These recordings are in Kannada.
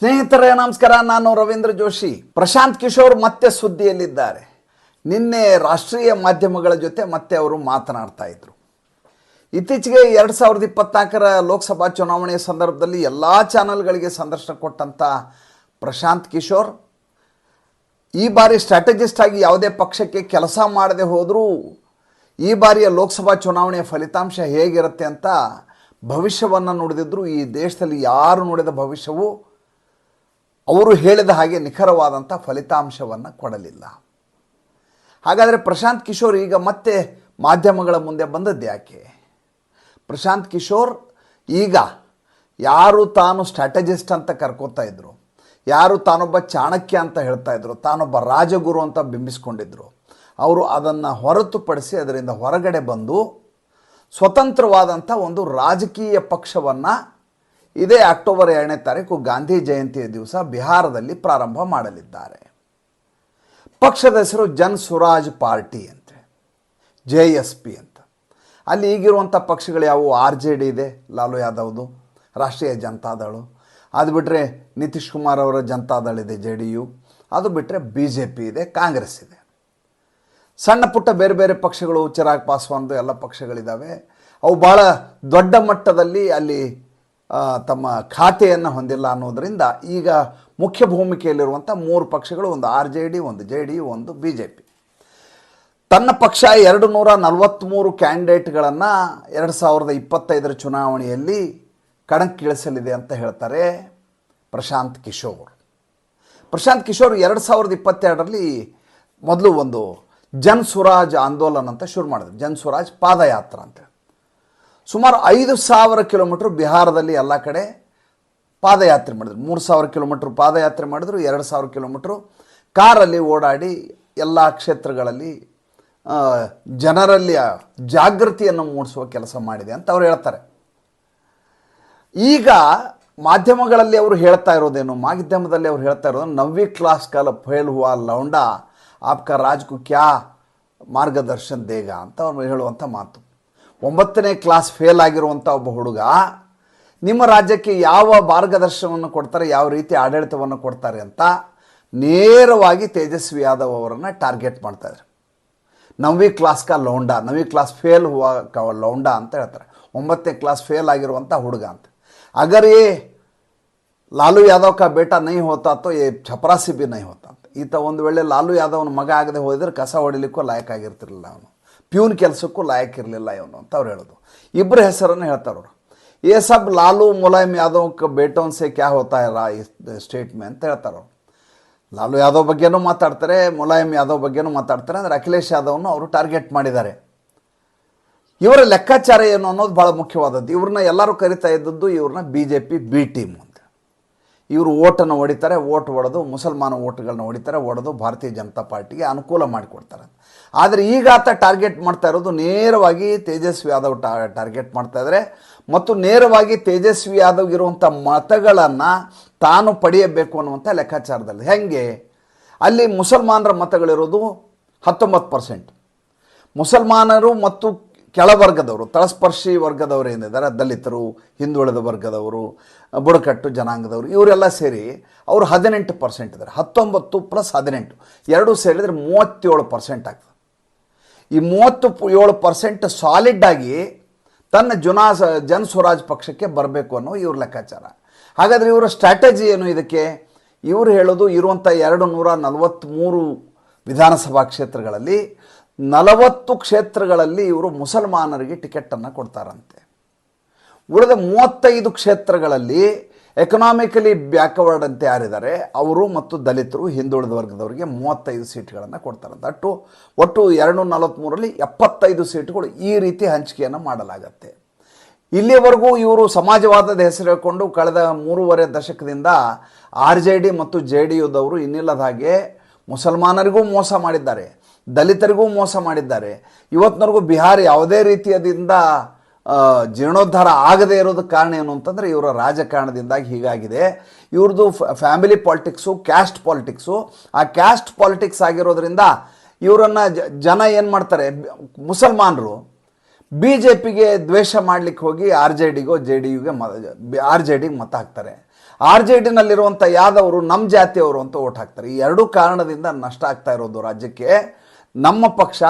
ಸ್ನೇಹಿತರೇ, ನಮಸ್ಕಾರ. ನಾನು ರವೀಂದ್ರ ಜೋಶಿ. ಪ್ರಶಾಂತ್ ಕಿಶೋರ್ ಮತ್ತೆ ಸುದ್ದಿಯಲ್ಲಿದ್ದಾರೆ. ನಿನ್ನೆ ರಾಷ್ಟ್ರೀಯ ಮಾಧ್ಯಮಗಳ ಜೊತೆ ಮತ್ತೆ ಅವರು ಮಾತನಾಡ್ತಾ ಇದ್ರು. ಇತ್ತೀಚೆಗೆ ಎರಡು ಸಾವಿರದ ಇಪ್ಪತ್ನಾಲ್ಕರ ಲೋಕಸಭಾ ಚುನಾವಣೆಯ ಸಂದರ್ಭದಲ್ಲಿ ಎಲ್ಲ ಚಾನೆಲ್ಗಳಿಗೆ ಸಂದರ್ಶನ ಕೊಟ್ಟಂಥ ಪ್ರಶಾಂತ್ ಕಿಶೋರ್, ಈ ಬಾರಿ ಸ್ಟ್ರಾಟಜಿಸ್ಟ್ ಆಗಿ ಯಾವುದೇ ಪಕ್ಷಕ್ಕೆ ಕೆಲಸ ಮಾಡದೆ ಹೋದರೂ ಈ ಬಾರಿಯ ಲೋಕಸಭಾ ಚುನಾವಣೆಯ ಫಲಿತಾಂಶ ಹೇಗಿರುತ್ತೆ ಅಂತ ಭವಿಷ್ಯವನ್ನು ನೋಡಿದಿದ್ರು. ಈ ದೇಶದಲ್ಲಿ ಯಾರು ನೋಡಿದ ಭವಿಷ್ಯವು ಅವರು ಹೇಳಿದ ಹಾಗೆ ನಿಖರವಾದಂಥ ಫಲಿತಾಂಶವನ್ನು ಕೊಡಲಿಲ್ಲ. ಹಾಗಾದರೆ ಪ್ರಶಾಂತ್ ಕಿಶೋರ್ ಈಗ ಮತ್ತೆ ಮಾಧ್ಯಮಗಳ ಮುಂದೆ ಬಂದದ್ದು ಯಾಕೆ? ಪ್ರಶಾಂತ್ ಕಿಶೋರ್ ಈಗ ಯಾರು ತಾನು ಸ್ಟ್ರಾಟಜಿಸ್ಟ್ ಅಂತ ಕರ್ಕೋತಾ ಇದ್ರು, ಯಾರು ತಾನೊಬ್ಬ ಚಾಣಕ್ಯ ಅಂತ ಹೇಳ್ತಾ ಇದ್ರು, ತಾನೊಬ್ಬ ರಾಜಗುರು ಅಂತ ಬಿಂಬಿಸ್ಕೊಂಡಿದ್ರು, ಅವರು ಅದನ್ನು ಹೊರತುಪಡಿಸಿ ಅದರಿಂದ ಹೊರಗಡೆ ಬಂದು ಸ್ವತಂತ್ರವಾದಂಥ ಒಂದು ರಾಜಕೀಯ ಪಕ್ಷವನ್ನು ಇದೇ ಅಕ್ಟೋಬರ್ ಎರಡನೇ ತಾರೀಕು ಗಾಂಧಿ ಜಯಂತಿಯ ದಿವಸ ಬಿಹಾರದಲ್ಲಿ ಪ್ರಾರಂಭ ಮಾಡಲಿದ್ದಾರೆ. ಪಕ್ಷದ ಹೆಸರು ಜನ್ ಸ್ವರಾಜ್ ಪಾರ್ಟಿ ಅಂತೆ, ಜೆ ಎಸ್ ಪಿ ಅಂತ. ಅಲ್ಲಿ ಈಗಿರುವಂಥ ಪಕ್ಷಗಳು ಯಾವುವು? ಆರ್ ಜೆ ಡಿ ಇದೆ, ಲಾಲು ಯಾದವ್ದು, ರಾಷ್ಟ್ರೀಯ ಜನತಾದಳು ಅದು ಬಿಟ್ಟರೆ ನಿತೀಶ್ ಕುಮಾರ್ ಅವರ ಜನತಾದಳ ಇದೆ, ಜೆ ಡಿ ಯು. ಅದು ಬಿಟ್ಟರೆ ಬಿ ಜೆ ಪಿ ಇದೆ, ಕಾಂಗ್ರೆಸ್ ಇದೆ. ಸಣ್ಣ ಪುಟ್ಟ ಬೇರೆ ಬೇರೆ ಪಕ್ಷಗಳು, ಚಿರಾಗ್ ಪಾಸ್ವಾನ್ದು ಎಲ್ಲ ಪಕ್ಷಗಳಿದ್ದಾವೆ. ಅವು ಭಾಳ ದೊಡ್ಡ ಮಟ್ಟದಲ್ಲಿ ಅಲ್ಲಿ ತಮ್ಮ ಖಾತೆಯನ್ನು ಹೊಂದಿಲ್ಲ ಅನ್ನೋದರಿಂದ ಈಗ ಮುಖ್ಯ ಭೂಮಿಕೆಯಲ್ಲಿರುವಂಥ ಮೂರು ಪಕ್ಷಗಳು, ಒಂದು ಆರ್ ಜೆ ಡಿ, ಒಂದು ಜೆ ಡಿ, ಒಂದು ಬಿ ಜೆ ಪಿ. ತನ್ನ ಪಕ್ಷ ಎರಡು ನೂರ ನಲವತ್ತ್ಮೂರು ಕ್ಯಾಂಡಿಡೇಟ್ಗಳನ್ನು ಎರಡು ಸಾವಿರದ ಇಪ್ಪತ್ತೈದರ ಚುನಾವಣೆಯಲ್ಲಿ ಕಣಕ್ಕಿಳಿಸಲಿದೆ ಅಂತ ಹೇಳ್ತಾರೆ ಪ್ರಶಾಂತ್ ಕಿಶೋರ್. ಪ್ರಶಾಂತ್ ಕಿಶೋರ್ ಎರಡು ಸಾವಿರದ ಇಪ್ಪತ್ತೆರಡರಲ್ಲಿ ಮೊದಲು ಒಂದು ಜನ್ ಸ್ವರಾಜ್ ಆಂದೋಲನ ಅಂತ ಶುರು ಮಾಡಿದ್ರು. ಜನ್ ಸ್ವರಾಜ್ ಪಾದಯಾತ್ರ ಅಂತ ಸುಮಾರು ಐದು ಸಾವಿರ ಕಿಲೋಮೀಟ್ರ್ ಬಿಹಾರದಲ್ಲಿ ಎಲ್ಲ ಕಡೆ ಪಾದಯಾತ್ರೆ ಮಾಡಿದ್ರು. ಮೂರು ಸಾವಿರ ಕಿಲೋಮೀಟ್ರ್ ಪಾದಯಾತ್ರೆ ಮಾಡಿದ್ರು, ಎರಡು ಸಾವಿರ ಕಿಲೋಮೀಟ್ರು ಕಾರಲ್ಲಿ ಓಡಾಡಿ ಎಲ್ಲ ಕ್ಷೇತ್ರಗಳಲ್ಲಿ ಜನರಲ್ಲಿ ಜಾಗೃತಿಯನ್ನು ಮೂಡಿಸುವ ಕೆಲಸ ಮಾಡಿದೆ ಅಂತ ಅವ್ರು ಹೇಳ್ತಾರೆ. ಈಗ ಮಾಧ್ಯಮಗಳಲ್ಲಿ ಅವರು ಹೇಳ್ತಾ ಇರೋದೇನು, ಮಾಧ್ಯಮದಲ್ಲಿ ಅವ್ರು ಹೇಳ್ತಾ ಇರೋದು, ನವ್ವಿ ಕ್ಲಾಸ್ ಕಾಲ ಫೇಲ್ ಹುವ ಲೌಂಡಾ, ಆಪ್ಕ ರಾಜ್ಕು ಕ್ಯಾ ಮಾರ್ಗದರ್ಶನ್ ದೇಗ ಅಂತ ಅವ್ರು ಹೇಳುವಂಥ ಮಾತು. ಒಂಬತ್ತನೇ ಕ್ಲಾಸ್ ಫೇಲ್ ಆಗಿರುವಂಥ ಒಬ್ಬ ಹುಡುಗ, ನಿಮ್ಮ ರಾಜ್ಯಕ್ಕೆ ಯಾವ ಮಾರ್ಗದರ್ಶನವನ್ನು ಕೊಡ್ತಾರೆ, ಯಾವ ರೀತಿ ಆಡಳಿತವನ್ನು ಕೊಡ್ತಾರೆ ಅಂತ ನೇರವಾಗಿ ತೇಜಸ್ವಿ ಯಾದವ್ ಅವರನ್ನು ಟಾರ್ಗೆಟ್ ಮಾಡ್ತಾಯಿದ್ರು ನವಿ ಕ್ಲಾಸ್ ಕಾ ಲೌಂಡಾ ನವಿ ಕ್ಲಾಸ್ ಫೇಲ್ ಹುವ ಕ ಲೌಂಡಾ ಅಂತ ಹೇಳ್ತಾರೆ. ಒಂಬತ್ತನೇ ಕ್ಲಾಸ್ ಫೇಲ್ ಆಗಿರುವಂಥ ಹುಡುಗ ಅಂತ. ಅಗರ್ ಏ ಲಾಲು ಯಾದವ್ ಕಾ ಬೇಟ ನೈ ಹೋತಾ ತೋ ಏ ಚಪರಾಸಿ ಬಿ ನೈ ಹೋತಾ ಅಂತ ಈತ ಒಂದು ವೇಳೆ ಲಾಲು ಯಾದವ್ನ ಮಗ ಆಗದೆ ಹೋದರೆ ಕಸ ಹೊಡಿಲಿಕ್ಕೂ ಲಾಯಕ್ ಆಗಿರ್ತಿರಲಿಲ್ಲ ಅವನು. ಪ್ಯೂನ್ ಕೆಲಸಕ್ಕೂ ಲಾಯಕ್ ಇರಲಿಲ್ಲ ಇವನು ಅಂತ ಅವ್ರು ಹೇಳೋದು. ಇಬ್ಬರ ಹೆಸರನ್ನು ಹೇಳ್ತಾರೆ ಅವರು. ಏ ಸಬ್ ಲಾಲು ಮುಲಾಯಂ ಯಾದವ್ ಬೇಟೋನ್ ಸೇ ಕ್ಯಾ ಹೋತಾ ಇಲ್ಲ ಸ್ಟೇಟ್ ಮೇ ಅಂತ ಹೇಳ್ತಾರೆ ಅವರು. ಲಾಲು ಯಾದವ್ ಬಗ್ಗೆನೂ ಮಾತಾಡ್ತಾರೆ, ಮುಲಾಯಂ ಯಾದವ್ ಬಗ್ಗೆನೂ ಮಾತಾಡ್ತಾರೆ, ಅಂದರೆ ಅಖಿಲೇಶ್ ಯಾದವ್ನು ಅವರು ಟಾರ್ಗೆಟ್ ಮಾಡಿದ್ದಾರೆ. ಇವರ ಲೆಕ್ಕಾಚಾರ ಏನು ಅನ್ನೋದು ಭಾಳ ಮುಖ್ಯವಾದದ್ದು. ಇವ್ರನ್ನ ಎಲ್ಲರೂ ಕರಿತಾ ಇದ್ದದ್ದು ಇವ್ರನ್ನ B J P B team ಇವರು ಓಟನ್ನು ಹೊಡಿತಾರೆ, ಓಟ್ ಹೊಡೆದು ಮುಸಲ್ಮಾನ ಓಟ್ಗಳನ್ನ ಹೊಡಿತಾರೆ, ಹೊಡೆದು ಭಾರತೀಯ ಜನತಾ ಪಾರ್ಟಿಗೆ ಅನುಕೂಲ ಮಾಡಿಕೊಡ್ತಾರೆ. ಆದರೆ ಈಗ ಆತ ಟಾರ್ಗೆಟ್ ಮಾಡ್ತಾ ಇರೋದು ನೇರವಾಗಿ ತೇಜಸ್ವಿ ಯಾದವ್ ಟಾರ್ಗೆಟ್ ಮಾಡ್ತಾ ಇದ್ದಾರೆ ಮತ್ತು ನೇರವಾಗಿ ತೇಜಸ್ವಿ ಯಾದವ್ ಇರುವಂಥ ಮತಗಳನ್ನು ತಾನು ಪಡೆಯಬೇಕು ಅನ್ನುವಂಥ ಲೆಕ್ಕಾಚಾರದಲ್ಲಿ. ಹೆಂಗೆ? ಅಲ್ಲಿ ಮುಸಲ್ಮಾನರ ಮತಗಳಿರೋದು ಹತ್ತೊಂಬತ್ತು ಪರ್ಸೆಂಟ್. ಮುಸಲ್ಮಾನರು ಮತ್ತು ಕೆಳವರ್ಗದವರು, ತಳಸ್ಪರ್ಶಿ ವರ್ಗದವರು ಏನಿದ್ದಾರೆ, ದಲಿತರು ಹಿಂದುಳಿದ ವರ್ಗದವರು, ಬುಡಕಟ್ಟು ಜನಾಂಗದವರು, ಇವರೆಲ್ಲ ಸೇರಿ ಅವರು ಹದಿನೆಂಟು ಪರ್ಸೆಂಟ್ ಇದ್ದಾರೆ. ಹತ್ತೊಂಬತ್ತು ಪ್ಲಸ್ ಹದಿನೆಂಟು. ಎರಡು ಸೇರಿದರೆ ಮೂವತ್ತೇಳು ಪರ್ಸೆಂಟ್ ಆಗ್ತದೆ. ಈ ಮೂವತ್ತು ಏಳು ಪರ್ಸೆಂಟ್ ಸಾಲಿಡ್ ಆಗಿ ತನ್ನ ಜುನಾ, ಜನ ಸ್ವರಾಜ್ ಪಕ್ಷಕ್ಕೆ ಬರಬೇಕು ಅನ್ನೋ ಇವ್ರ ಲೆಕ್ಕಾಚಾರ. ಹಾಗಾದರೆ ಇವರ ಸ್ಟ್ರಾಟಜಿ ಏನು ಇದಕ್ಕೆ? ಇವರು ಹೇಳೋದು ಇರುವಂಥ ಎರಡು ನೂರ ನಲವತ್ತ್ಮೂರು ವಿಧಾನಸಭಾ ಕ್ಷೇತ್ರಗಳಲ್ಲಿ ನಲವತ್ತು ಕ್ಷೇತ್ರಗಳಲ್ಲಿ ಇವರು ಮುಸಲ್ಮಾನರಿಗೆ ಟಿಕೆಟನ್ನು ಕೊಡ್ತಾರಂತೆ. ಉಳಿದ ಮೂವತ್ತೈದು ಕ್ಷೇತ್ರಗಳಲ್ಲಿ ಎಕನಾಮಿಕಲಿ ಬ್ಯಾಕ್ವರ್ಡ್ ಅಂತ ಯಾರಿದ್ದಾರೆ, ಅವರು ಮತ್ತು ದಲಿತರು, ಹಿಂದುಳಿದ ವರ್ಗದವರಿಗೆ ಮೂವತ್ತೈದು ಸೀಟ್ಗಳನ್ನು ಕೊಡ್ತಾರಂತೆ. ಅಟ್ಟು ಒಟ್ಟು ಎರಡು ನಲವತ್ತ್ಮೂರಲ್ಲಿ ಎಪ್ಪತ್ತೈದು ಸೀಟ್ಗಳು ಈ ರೀತಿ ಹಂಚಿಕೆಯನ್ನು ಮಾಡಲಾಗತ್ತೆ. ಇಲ್ಲಿಯವರೆಗೂ ಇವರು ಸಮಾಜವಾದದ ಹೆಸರು ಹೇಳಿಕೊಂಡು ಕಳೆದ ಮೂರುವರೆ ದಶಕದಿಂದ ಆರ್ ಜೆ ಡಿ ಮತ್ತು ಜೆ ಡಿ ಯುದವರು ಇನ್ನಿಲ್ಲದ ಹಾಗೆ ಮುಸಲ್ಮಾನರಿಗೂ ಮೋಸ ಮಾಡಿದ್ದಾರೆ. ದಲಿತರಿಗೂ ಮೋಸ ಮಾಡಿದ್ದಾರೆ. ಇವತ್ತಿನವರೆಗೂ ಬಿಹಾರ ಯಾವುದೇ ರೀತಿಯದಿಂದ ಜೀರ್ಣೋದ್ಧಾರ ಆಗದೇ ಇರೋದಕ್ಕೆ ಕಾರಣ ಏನು ಅಂತಂದರೆ ಇವರ ರಾಜಕಾರಣದಿಂದಾಗಿ ಹೀಗಾಗಿದೆ. ಇವ್ರದ್ದು ಫ್ಯಾಮಿಲಿ ಪಾಲಿಟಿಕ್ಸು, ಕ್ಯಾಸ್ಟ್ ಪಾಲಿಟಿಕ್ಸು. ಆ ಕ್ಯಾಸ್ಟ್ ಪಾಲಿಟಿಕ್ಸ್ ಆಗಿರೋದ್ರಿಂದ ಇವರನ್ನು ಜನ ಏನು ಮಾಡ್ತಾರೆ, ಮುಸಲ್ಮಾನರು ಬಿ ಜೆ ಪಿಗೆ ದ್ವೇಷ ಮಾಡಲಿಕ್ಕೆ ಹೋಗಿ ಆರ್ ಜೆ ಡಿಗೋ, ಜೆ ಡಿ ಯುಗೆ ಮ, ಆರ್ ಜೆ ಡಿಗೆ ಮತ ಹಾಕ್ತಾರೆ. ಆರ್ ಜೆ ಡಿನಲ್ಲಿರುವಂಥ ಯಾದವರು ನಮ್ಮ ಜಾತಿಯವರು ಅಂತ ಓಟ್ ಹಾಕ್ತಾರೆ. ಈ ಎರಡೂ ಕಾರಣದಿಂದ ನಷ್ಟ ಆಗ್ತಾ ಇರೋದು ರಾಜ್ಯಕ್ಕೆ. ನಮ್ಮ ಪಕ್ಷ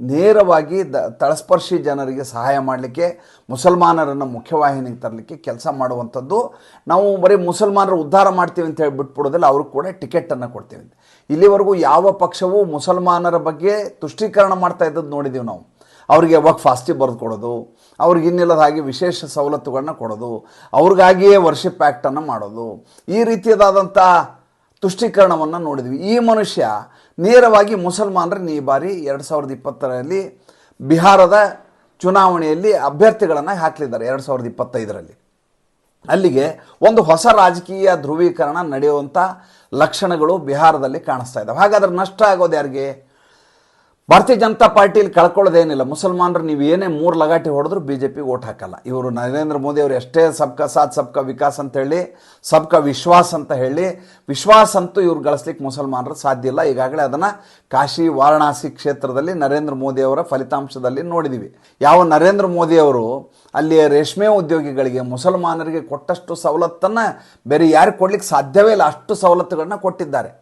ನೇರವಾಗಿ ದ ತಳಸ್ಪರ್ಶಿ ಜನರಿಗೆ ಸಹಾಯ ಮಾಡಲಿಕ್ಕೆ, ಮುಸಲ್ಮಾನರನ್ನು ಮುಖ್ಯವಾಹಿನಿಗೆ ತರಲಿಕ್ಕೆ ಕೆಲಸ ಮಾಡುವಂಥದ್ದು. ನಾವು ಬರೀ ಮುಸಲ್ಮಾನರು ಉದ್ಧಾರ ಮಾಡ್ತೀವಿ ಅಂತ ಹೇಳಿ ಬಿಟ್ಬಿಡೋದಿಲ್ಲ ಅವ್ರಿಗೆ ಕೂಡ ಟಿಕೆಟನ್ನು ಕೊಡ್ತೀವಿ ಇಲ್ಲಿವರೆಗೂ ಯಾವ ಪಕ್ಷವೂ ಮುಸಲ್ಮಾನರ ಬಗ್ಗೆ ತುಷ್ಟೀಕರಣ ಮಾಡ್ತಾ ಇದ್ದದ್ದು ನೋಡಿದ್ದೀವಿ ನಾವು. ಅವರಿಗೆ ಯಾವಾಗ ಫಾಸ್ಟಿ ಬರೆದು ಕೊಡೋದು, ಅವ್ರಿಗೆ ಇನ್ನಿಲ್ಲದ ಹಾಗೆ ವಿಶೇಷ ಸವಲತ್ತುಗಳನ್ನ ಕೊಡೋದು, ಅವ್ರಿಗಾಗಿಯೇ ವರ್ಷಿಪ್ ಆ್ಯಕ್ಟನ್ನು ಮಾಡೋದು, ಈ ರೀತಿಯದಾದಂಥ ತುಷ್ಟೀಕರಣವನ್ನು ನೋಡಿದ್ವಿ. ಈ ಮನುಷ್ಯ ನೇರವಾಗಿ ಮುಸಲ್ಮಾನರನ್ನು ಈ ಬಾರಿ ಎರಡು ಸಾವಿರದ ಇಪ್ಪತ್ತರಲ್ಲಿ ಬಿಹಾರದ ಚುನಾವಣೆಯಲ್ಲಿ ಅಭ್ಯರ್ಥಿಗಳನ್ನು ಹಾಕಲಿದ್ದಾರೆ ಎರಡು ಸಾವಿರದ ಇಪ್ಪತ್ತೈದರಲ್ಲಿ. ಅಲ್ಲಿಗೆ ಒಂದು ಹೊಸ ರಾಜಕೀಯ ಧ್ರುವೀಕರಣ ನಡೆಯುವಂಥ ಲಕ್ಷಣಗಳು ಬಿಹಾರದಲ್ಲಿ ಕಾಣಿಸ್ತಾ ಇದ್ದಾವೆ ಹಾಗಾದ್ರೆ ನಷ್ಟ ಆಗೋದು ಯಾರಿಗೆ? ಭಾರತೀಯ ಜನತಾ ಪಾರ್ಟಿಯಲ್ಲಿ ಕಳ್ಕೊಳ್ಳೋದೇನಿಲ್ಲ. ಮುಸಲ್ಮಾನರು ನೀವು ಏನೇ ಮೂರು ಲಗಾಟಿ ಹೊಡೆದ್ರು ಬಿ ಜೆ ಪಿಗೆ ಓಟ್ ಹಾಕಲ್ಲ. ಇವರು ನರೇಂದ್ರ ಮೋದಿ ಅವರು ಎಷ್ಟೇ ಸಬ್ಕಾ ಸಾಥ್, ಸಬ್ಕ ವಿಕಾಸ್ ಅಂತ ಹೇಳಿ, ಸಬ್ಕ ವಿಶ್ವಾಸ್ ಅಂತ ಹೇಳಿ, ವಿಶ್ವಾಸ ಅಂತೂ ಇವ್ರು ಗಳಿಸ್ಲಿಕ್ಕೆ ಮುಸಲ್ಮಾನರು ಸಾಧ್ಯ ಇಲ್ಲ. ಈಗಾಗಲೇ ಅದನ್ನು ಕಾಶಿ, ವಾರಣಾಸಿ ಕ್ಷೇತ್ರದಲ್ಲಿ ನರೇಂದ್ರ ಮೋದಿ ಅವರ ಫಲಿತಾಂಶದಲ್ಲಿ ನೋಡಿದ್ದೀವಿ ಯಾವ ನರೇಂದ್ರ ಮೋದಿ ಅವರು ಅಲ್ಲಿಯ ರೇಷ್ಮೆ ಉದ್ಯೋಗಿಗಳಿಗೆ ಮುಸಲ್ಮಾನರಿಗೆ ಕೊಟ್ಟಷ್ಟು ಸವಲತ್ತನ್ನು ಬೇರೆ ಯಾರಿಗೆ ಕೊಡ್ಲಿಕ್ಕೆ ಸಾಧ್ಯವೇ ಇಲ್ಲ. ಅಷ್ಟು ಸವಲತ್ತುಗಳನ್ನ ಕೊಟ್ಟಿದ್ದಾರೆ.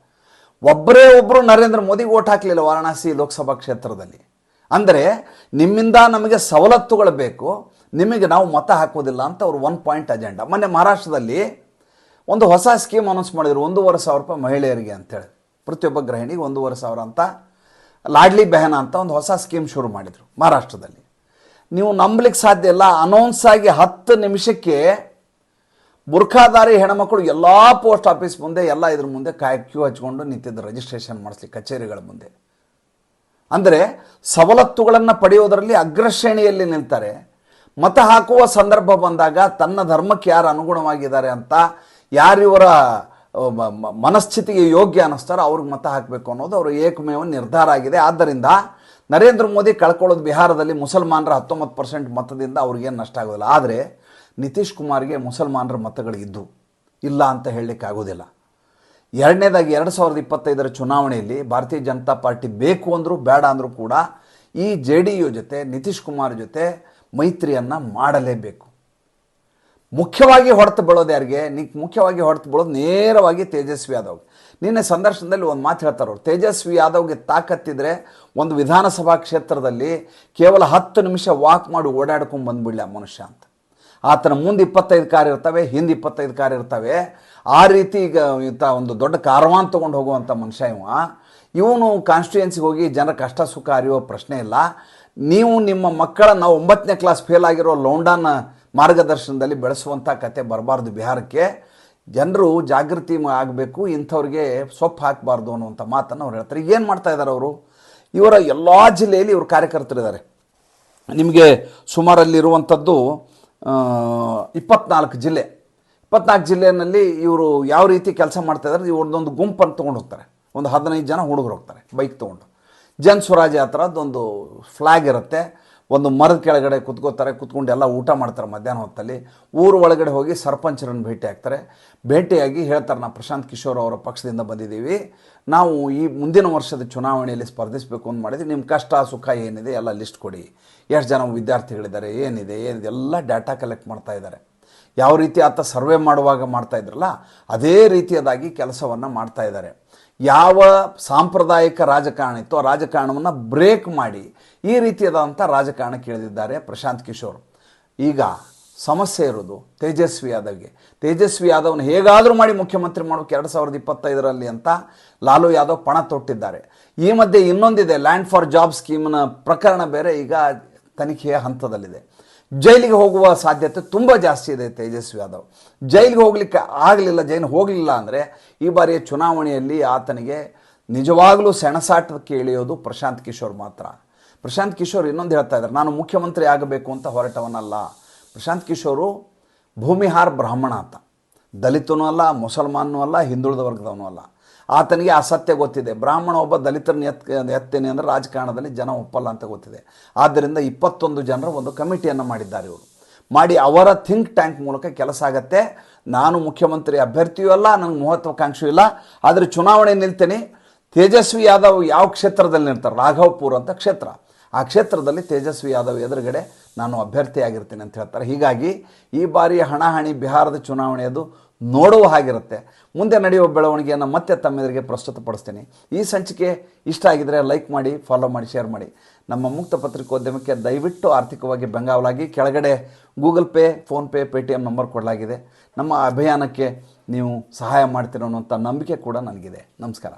ಒಬ್ಬರೇ ಒಬ್ಬರು ನರೇಂದ್ರ ಮೋದಿಗೆ ಓಟ್ ಹಾಕಲಿಲ್ಲ ವಾರಣಾಸಿ ಲೋಕಸಭಾ ಕ್ಷೇತ್ರದಲ್ಲಿ. ಅಂದರೆ ನಿಮ್ಮಿಂದ ನಮಗೆ ಸವಲತ್ತುಗಳು ಬೇಕು, ನಿಮಗೆ ನಾವು ಮತ ಹಾಕೋದಿಲ್ಲ ಅಂತ ಅವ್ರು ಒನ್ ಪಾಯಿಂಟ್ ಅಜೆಂಡಾ ಮೊನ್ನೆ ಮಹಾರಾಷ್ಟ್ರದಲ್ಲಿ ಒಂದು ಹೊಸ ಸ್ಕೀಮ್ ಅನೌನ್ಸ್ ಮಾಡಿದರು, ಒಂದೂವರೆ ಸಾವಿರ ರೂಪಾಯಿ ಮಹಿಳೆಯರಿಗೆ ಅಂತೇಳಿ. ಪ್ರತಿಯೊಬ್ಬ ಗೃಹಿಣಿಗೆ ಒಂದೂವರೆ ಸಾವಿರ ಅಂತ, ಲಾಡ್ಲಿ ಬೆಹನ ಅಂತ ಒಂದು ಹೊಸ ಸ್ಕೀಮ್ ಶುರು ಮಾಡಿದರು ಮಹಾರಾಷ್ಟ್ರದಲ್ಲಿ. ನೀವು ನಂಬಲಿಕ್ಕೆ ಸಾಧ್ಯ ಇಲ್ಲ ಅನೌನ್ಸ್ ಆಗಿ ಹತ್ತು ನಿಮಿಷಕ್ಕೆ ಬುರ್ಖಾಧಾರಿ ಹೆಣ್ಮಕ್ಳು ಎಲ್ಲ ಪೋಸ್ಟ್ ಆಫೀಸ್ ಮುಂದೆ, ಎಲ್ಲ ಇದ್ರ ಮುಂದೆ ಕಾಯ್ ಕ್ಯೂ ಹಚ್ಕೊಂಡು ನಿಂತಿದ್ದು ರಿಜಿಸ್ಟ್ರೇಷನ್ ಮಾಡಿಸ್ಲಿ, ಕಚೇರಿಗಳ ಮುಂದೆ. ಅಂದರೆ ಸವಲತ್ತುಗಳನ್ನು ಪಡೆಯೋದರಲ್ಲಿ ಅಗ್ರಶ್ರೇಣಿಯಲ್ಲಿ ನಿಲ್ತಾರೆ. ಮತ ಹಾಕುವ ಸಂದರ್ಭ ಬಂದಾಗ ತನ್ನ ಧರ್ಮಕ್ಕೆ ಯಾರು ಅನುಗುಣವಾಗಿದ್ದಾರೆ ಅಂತ ಯಾರಿವರ ಮನಸ್ಥಿತಿಗೆ ಯೋಗ್ಯ ಅನ್ನಿಸ್ತಾರೋ ಅವ್ರಿಗೆ ಮತ ಹಾಕಬೇಕು ಅನ್ನೋದು ಅವರ ಏಕಮೇವ ನಿರ್ಧಾರ ಆಗಿದೆ. ಆದ್ದರಿಂದ ನರೇಂದ್ರ ಮೋದಿ ಕಳ್ಕೊಳ್ಳೋದು ಬಿಹಾರದಲ್ಲಿ ಮುಸಲ್ಮಾನರ ಹತ್ತೊಂಬತ್ತು ಪರ್ಸೆಂಟ್ ಮತದಿಂದ ಅವ್ರಿಗೇನು ನಷ್ಟ ಆಗೋದಿಲ್ಲ. ಆದರೆ ನಿತೀಶ್ ಕುಮಾರ್ಗೆ ಮುಸಲ್ಮಾನರ ಮತಗಳಿದ್ದು ಇಲ್ಲ ಅಂತ ಹೇಳಲಿಕ್ಕೆ ಆಗೋದಿಲ್ಲ. ಎರಡನೇದಾಗಿ ಎರಡು ಸಾವಿರದ ಇಪ್ಪತ್ತೈದರ ಚುನಾವಣೆಯಲ್ಲಿ ಭಾರತೀಯ ಜನತಾ ಪಾರ್ಟಿ ಬೇಕು ಅಂದರೂ ಬೇಡ ಅಂದರೂ ಕೂಡ ಈ ಜೆ ಡಿ ಯು ಜೊತೆ, ನಿತೀಶ್ ಕುಮಾರ್ ಜೊತೆ ಮೈತ್ರಿಯನ್ನು ಮಾಡಲೇಬೇಕು. ಮುಖ್ಯವಾಗಿ ಹೊಡೆತು ಬೀಳೋದು ಯಾರಿಗೆ? ನಿ ಮುಖ್ಯವಾಗಿ ಹೊಡೆತು ಬೀಳೋದು ನೇರವಾಗಿ ತೇಜಸ್ವಿ ಯಾದವ್ ನಿನ್ನೆ ಸಂದರ್ಶನದಲ್ಲಿ ಒಂದು ಮಾತು ಹೇಳ್ತಾರೆ ಅವರು. ತೇಜಸ್ವಿ ಯಾದವ್ಗೆ ತಾಕತ್ತಿದ್ರೆ ಒಂದು ವಿಧಾನಸಭಾ ಕ್ಷೇತ್ರದಲ್ಲಿ ಕೇವಲ ಹತ್ತು ನಿಮಿಷ ವಾಕ್ ಮಾಡಿ ಓಡಾಡ್ಕೊಂಡು ಬಂದ್ಬಿಡಲಿ ಆ ಮನುಷ್ಯ ಅಂತ. ಆತನ ಮುಂದೆ ಇಪ್ಪತ್ತೈದು ಕಾರ್ ಇರ್ತವೆ, ಹಿಂದೆ ಇಪ್ಪತ್ತೈದು ಕಾರ್ ಇರ್ತವೆ. ಆ ರೀತಿ ಈಗ ಒಂದು ದೊಡ್ಡ ಕಾರವಾನ್ ತೊಗೊಂಡು ಹೋಗುವಂಥ ಮನುಷ್ಯ ಇವ. ಇವನು ಕಾನ್ಸ್ಟಿಟ್ಯೂಯೆನ್ಸಿಗೆ ಹೋಗಿ ಜನರ ಕಷ್ಟ ಸುಖ ಅರಿಯೋ ಪ್ರಶ್ನೆ ಇಲ್ಲ. ನೀವು ನಿಮ್ಮ ಮಕ್ಕಳನ್ನು ಒಂಬತ್ತನೇ ಕ್ಲಾಸ್ ಫೇಲ್ ಆಗಿರೋ ಲೌಂಡಾನ ಮಾರ್ಗದರ್ಶನದಲ್ಲಿ ಬೆಳೆಸುವಂಥ ಕತೆ ಬರಬಾರ್ದು ಬಿಹಾರಕ್ಕೆ. ಜನರು ಜಾಗೃತಿ ಆಗಬೇಕು, ಇಂಥವ್ರಿಗೆ ಸೊಪ್ಪು ಹಾಕಬಾರ್ದು ಅನ್ನುವಂಥ ಮಾತನ್ನು ಅವ್ರು ಹೇಳ್ತಾರೆ. ಏನು ಮಾಡ್ತಾ ಇದ್ದಾರೆ ಅವರು? ಇವರ ಎಲ್ಲ ಜಿಲ್ಲೆಯಲ್ಲಿ ಇವರು ಕಾರ್ಯಕರ್ತರಿದ್ದಾರೆ ನಿಮಗೆ ಸುಮಾರಲ್ಲಿರುವಂಥದ್ದು ಇಪ್ಪತ್ನಾಲ್ಕು ಜಿಲ್ಲೆ. ಇಪ್ಪತ್ನಾಲ್ಕು ಜಿಲ್ಲೆಯಲ್ಲಿ ಇವರು ಯಾವ ರೀತಿ ಕೆಲಸ ಮಾಡ್ತಾ ಇದ್ದಾರೆ ಇವ್ರದ್ದೊಂದು ಗುಂಪನ್ನು ತೊಗೊಂಡು ಹೋಗ್ತಾರೆ. ಒಂದು ಹದಿನೈದು ಜನ ಹುಡುಗರು ಹೋಗ್ತಾರೆ, ಬೈಕ್ ತೊಗೊಂಡು. ಜನ್ ಸ್ವರಾಜ್ ಥರದ್ದೊಂದು ಫ್ಲ್ಯಾಗ್ ಇರುತ್ತೆ. ಒಂದು ಮರದ ಕೆಳಗಡೆ ಕುತ್ಕೋತಾರೆ, ಕುತ್ಕೊಂಡು ಎಲ್ಲ ಊಟ ಮಾಡ್ತಾರೆ ಮಧ್ಯಾಹ್ನ ಹೊತ್ತಲ್ಲಿ. ಊರು ಒಳಗಡೆ ಹೋಗಿ ಸರ್ಪಂಚರನ್ನು ಭೇಟಿ ಆಗ್ತಾರೆ. ಭೇಟಿಯಾಗಿ ಹೇಳ್ತಾರೆ ನಾವು ಪ್ರಶಾಂತ್ ಕಿಶೋರ್ ಅವರ ಪಕ್ಷದಿಂದ ಬಂದಿದ್ದೀವಿ. ನಾವು ಈ ಮುಂದಿನ ವರ್ಷದ ಚುನಾವಣೆಯಲ್ಲಿ ಸ್ಪರ್ಧಿಸಬೇಕು ಅಂತ ಮಾಡಿದ್ವಿ. ನಿಮ್ಮ ಕಷ್ಟ, ಸುಖ ಏನಿದೆ ಎಲ್ಲ ಲಿಸ್ಟ್ ಕೊಡಿ. ಎಷ್ಟು ಜನ ವಿದ್ಯಾರ್ಥಿಗಳಿದ್ದಾರೆ, ಏನಿದೆ ಏನಿದೆ, ಎಲ್ಲ ಡಾಟಾ ಕಲೆಕ್ಟ್ ಮಾಡ್ತಾ ಇದ್ದಾರೆ. ಯಾವ ರೀತಿ ಆತ ಸರ್ವೆ ಮಾಡುವಾಗ ಮಾಡ್ತಾ ಇದ್ರಲ್ಲ, ಅದೇ ರೀತಿಯದಾಗಿ ಕೆಲಸವನ್ನು ಮಾಡ್ತಾ ಇದ್ದಾರೆ. ಯಾವ ಸಾಂಪ್ರದಾಯಿಕ ರಾಜಕಾರಣ ಇತ್ತು ಆ ರಾಜಕಾರಣವನ್ನು ಬ್ರೇಕ್ ಮಾಡಿ ಈ ರೀತಿಯಾದಂಥ ರಾಜಕಾರಣ ಇಳಿದಿದ್ದಾರೆ ಪ್ರಶಾಂತ್ ಕಿಶೋರ್. ಈಗ ಸಮಸ್ಯೆ ಇರೋದು ತೇಜಸ್ವಿ ಯಾದವ್ಗೆ. ತೇಜಸ್ವಿ ಯಾದವ್ನ ಹೇಗಾದರೂ ಮಾಡಿ ಮುಖ್ಯಮಂತ್ರಿ ಮಾಡೋಕೆ ಎರಡು ಸಾವಿರದ ಇಪ್ಪತ್ತೈದರಲ್ಲಿ ಅಂತ ಲಾಲು ಯಾದವ್ ಪಣ ತೊಟ್ಟಿದ್ದಾರೆ. ಈ ಮಧ್ಯೆ ಇನ್ನೊಂದಿದೆ ಲ್ಯಾಂಡ್ ಫಾರ್ ಜಾಬ್ ಸ್ಕೀಮ್ನ ಪ್ರಕರಣ ಬೇರೆ, ಈಗ ತನಿಖೆಯ ಹಂತದಲ್ಲಿದೆ. ಜೈಲಿಗೆ ಹೋಗುವ ಸಾಧ್ಯತೆ ತುಂಬ ಜಾಸ್ತಿ ಇದೆ ತೇಜಸ್ವಿ ಯಾದವ್. ಜೈಲಿಗೆ ಹೋಗ್ಲಿಕ್ಕೆ ಆಗಲಿಲ್ಲ ಜೈನ್ ಹೋಗಲಿಲ್ಲ ಅಂದರೆ ಈ ಬಾರಿಯ ಚುನಾವಣೆಯಲ್ಲಿ ಆತನಿಗೆ ನಿಜವಾಗಲೂ ಸೆಣಸಾಟಕ್ಕೆ ಇಳಿಯೋದು ಪ್ರಶಾಂತ್ ಕಿಶೋರ್ ಮಾತ್ರ. ಪ್ರಶಾಂತ್ ಕಿಶೋರ್ ಇನ್ನೊಂದು ಹೇಳ್ತಾ ಇದ್ದಾರೆ, ನಾನು ಮುಖ್ಯಮಂತ್ರಿ ಆಗಬೇಕು ಅಂತ ಹೊರಟವನಲ್ಲ. ಪ್ರಶಾಂತ್ ಕಿಶೋರು ಭೂಮಿಹಾರ್ ಬ್ರಾಹ್ಮಣ ಆತ. ದಲಿತನೂ ಅಲ್ಲ ಮುಸಲ್ಮಾನೂ ಅಲ್ಲ, ಹಿಂದುಳಿದ ವರ್ಗದವನು ಅಲ್ಲ. ಆತನಿಗೆ ಆ ಸತ್ಯ ಗೊತ್ತಿದೆ. ಬ್ರಾಹ್ಮಣ ಒಬ್ಬ ದಲಿತರನ್ನ ಎತ್, ಎತ್ತೇನೆ ಅಂದರೆ ರಾಜಕಾರಣದಲ್ಲಿ ಜನ ಒಪ್ಪಲ್ಲ ಅಂತ ಗೊತ್ತಿದೆ. ಆದ್ದರಿಂದ ಇಪ್ಪತ್ತೊಂದು ಜನರು ಒಂದು ಕಮಿಟಿಯನ್ನು ಮಾಡಿದ್ದಾರೆ ಇವರು. ಮಾಡಿ ಅವರ ಥಿಂಕ್ ಟ್ಯಾಂಕ್ ಮೂಲಕ ಕೆಲಸ ಆಗತ್ತೆ. ನಾನು ಮುಖ್ಯಮಂತ್ರಿ ಅಭ್ಯರ್ಥಿಯೂ ಅಲ್ಲ, ನನಗೆ ಮಹತ್ವಾಕಾಂಕ್ಷೆಯೂ ಇಲ್ಲ. ಆದರೆ ಚುನಾವಣೆ ನಿಲ್ತೇನೆ. ತೇಜಸ್ವಿ ಯಾದವ್ ಯಾವ ಕ್ಷೇತ್ರದಲ್ಲಿ ನಿಲ್ತಾರೆ? ರಾಘವಪುರ್ ಅಂತ ಕ್ಷೇತ್ರ. ಆ ಕ್ಷೇತ್ರದಲ್ಲಿ ತೇಜಸ್ವಿ ಯಾದವ್ ಎದುರುಗಡೆ ನಾನು ಅಭ್ಯರ್ಥಿಯಾಗಿರ್ತೀನಿ ಅಂತ ಹೇಳ್ತಾರೆ. ಹೀಗಾಗಿ ಈ ಬಾರಿಯ ಹಣಾಹಣಿ ಬಿಹಾರದ ಚುನಾವಣೆಯದು ನೋಡುವ ಹಾಗಿರುತ್ತೆ. ಮುಂದೆ ನಡೆಯುವ ಬೆಳವಣಿಗೆಯನ್ನು ಮತ್ತೆ ತಮ್ಮೆದುರಿಗೆ ಪ್ರಸ್ತುತಪಡಿಸ್ತೀನಿ. ಈ ಸಂಚಿಕೆ ಇಷ್ಟ ಆಗಿದರೆ ಲೈಕ್ ಮಾಡಿ, ಫಾಲೋ ಮಾಡಿ, ಶೇರ್ ಮಾಡಿ. ನಮ್ಮ ಮುಕ್ತ ಪತ್ರಿಕೋದ್ಯಮಕ್ಕೆ ದಯವಿಟ್ಟು ಆರ್ಥಿಕವಾಗಿ ಬೆಂಗಾವಲಾಗಿ ಕೆಳಗಡೆ Google Pay PhonePe Paytm number ಕೊಡಲಾಗಿದೆ. ನಮ್ಮ ಅಭಿಯಾನಕ್ಕೆ ನೀವು ಸಹಾಯ ಮಾಡ್ತೀರ ಅನ್ನೋಂಥ ನಂಬಿಕೆ ಕೂಡ ನನಗಿದೆ. ನಮಸ್ಕಾರ.